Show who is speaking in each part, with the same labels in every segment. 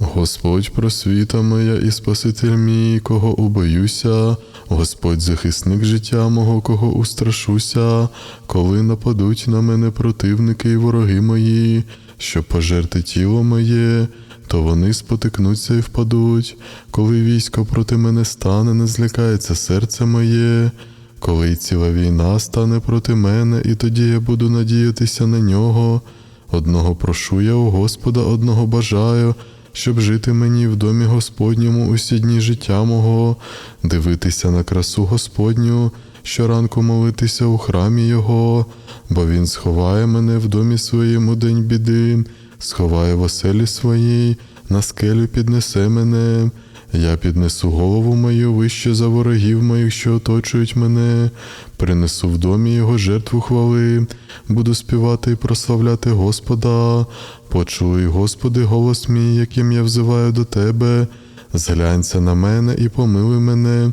Speaker 1: Господь просвіта моя і Спаситель мій, кого убоюся, Господь захисник життя мого, кого устрашуся, коли нападуть на мене противники і вороги мої, щоб пожерти тіло моє, то вони спотикнуться і впадуть. Коли військо проти мене стане, не злякається серце моє. Коли ціла війна стане проти мене, і тоді я буду надіятися на нього. Одного прошу я у Господа, одного бажаю, щоб жити мені в домі Господньому усі дні життя мого, дивитися на красу Господню, щоранку молитися у храмі Його, бо Він сховає мене в домі своєму день біди, сховає в оселі своїй, на скелю піднесе мене. Я піднесу голову мою вище за ворогів моїх, що оточують мене, принесу в домі його жертву хвали, буду співати і прославляти Господа. Почуй, Господи, голос мій, яким я взиваю до Тебе. Зглянься на мене і помилуй мене.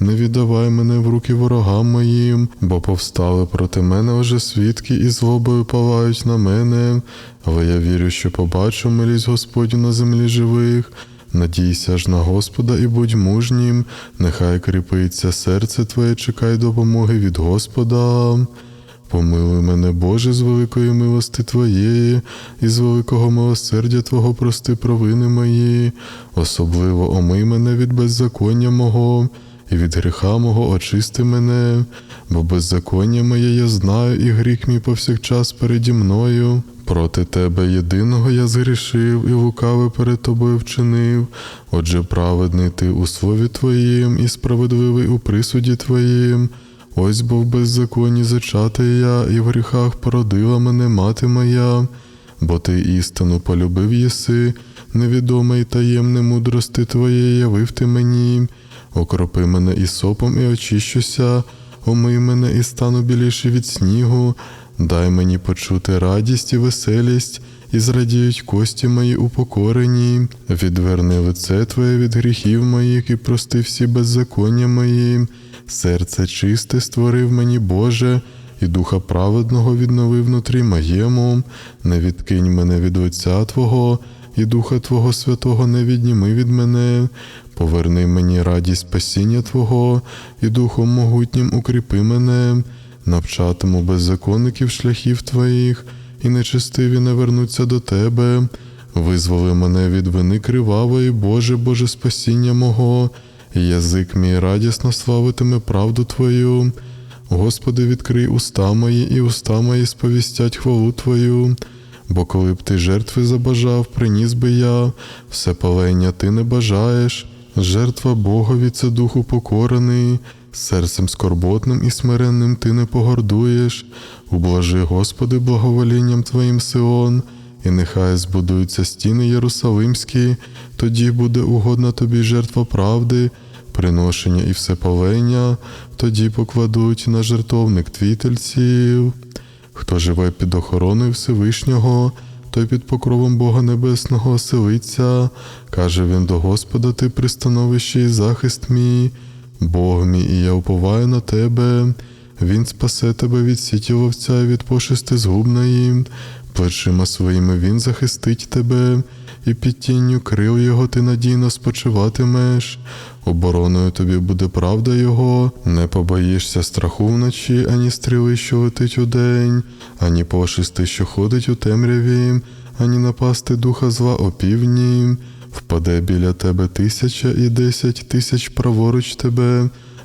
Speaker 1: Не віддавай мене в руки ворогам моїм, бо повстали проти мене вже свідки і злобою палають на мене, але я вірю, що побачу милість Господню на землі живих. Надійся ж на Господа і будь мужнім, нехай кріпиться серце Твоє, чекай допомоги від Господа. Помилуй мене, Боже, з великої милости Твоєї, і з великого милосердя Твого прости провини мої, особливо омий мене від беззаконня мого, і від гріха мого очисти мене, бо беззаконня моє я знаю, і гріх мій повсякчас переді мною. Проти тебе єдиного я згрішив і лукаве перед тобою вчинив. Отже, праведний ти у слові Твоїм, і справедливий у присуді Твоїм. Ось бо в беззаконні зачатий я, і в гріхах породила мене мати моя, бо ти істину полюбив єси, невідоме й таємне мудрости Твоєї явив ти мені. Окропи мене і сопом, і очищуся, омий мене і стану біліший від снігу. Дай мені почути радість і веселість, і зрадіють кості мої упокорені. Відверни лице Твоє від гріхів моїх і прости всі беззаконня мої. Серце чисте створив мені, Боже, і духа праведного віднови внутрі моєму. Не відкинь мене від Отця Твого, і Духа Твого Святого не відніми від мене. Поверни мені радість спасіння Твого, і Духом могутнім укріпи мене навчатиму беззаконників шляхів твоїх, і нечестиві не вернуться до тебе. Визволи мене від вини кривавої, Боже, Боже спасіння мого, і язик мій радісно славитиме правду Твою. Господи, відкрий уста мої, і уста мої сповістять хвалу Твою. Бо коли б ти жертви забажав, приніс би я, все палення ти не бажаєш, жертва Богові це духу покорений, серцем скорботним і смиренним ти не погордуєш, ублажи, Господи, благоволінням Твоїм Сион, і нехай збудуються стіни Єрусалимські, тоді буде угодна тобі жертва правди, приношення і всепалення, тоді покладуть на жертовник твій тельців. Хто живе під охороною Всевишнього, той під покровом Бога Небесного оселиться, каже він до Господа, ти пристановище і захист мій, Бог мій, і я уповаю на тебе. Він спасе тебе від сіті ловця і від пошисти згубної, плечима своїми він захистить тебе, і під тінню крил його ти надійно спочиватимеш. Обороною тобі буде правда Його, не побоїшся страху вночі, ані стріли, що летить удень, ані пошисти, що ходить у темряві, ані напасти духа зла опівдні. Впаде біля тебе тисяча і десять тисяч праворуч тебе,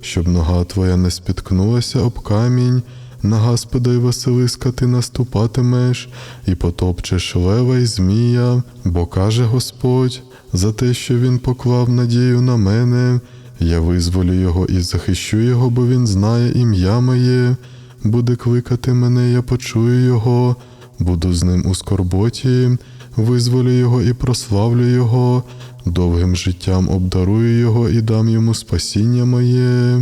Speaker 1: щоб нога твоя не спіткнулася об камінь. На Господа й Василиска ти наступатимеш і потопчеш лева й змія, бо каже Господь, за те, що він поклав надію на мене, я визволю його і захищу його, бо він знає ім'я моє, буде кликати мене, я почую його, буду з ним у скорботі, визволю його і прославлю його, довгим життям обдарую його і дам йому спасіння моє.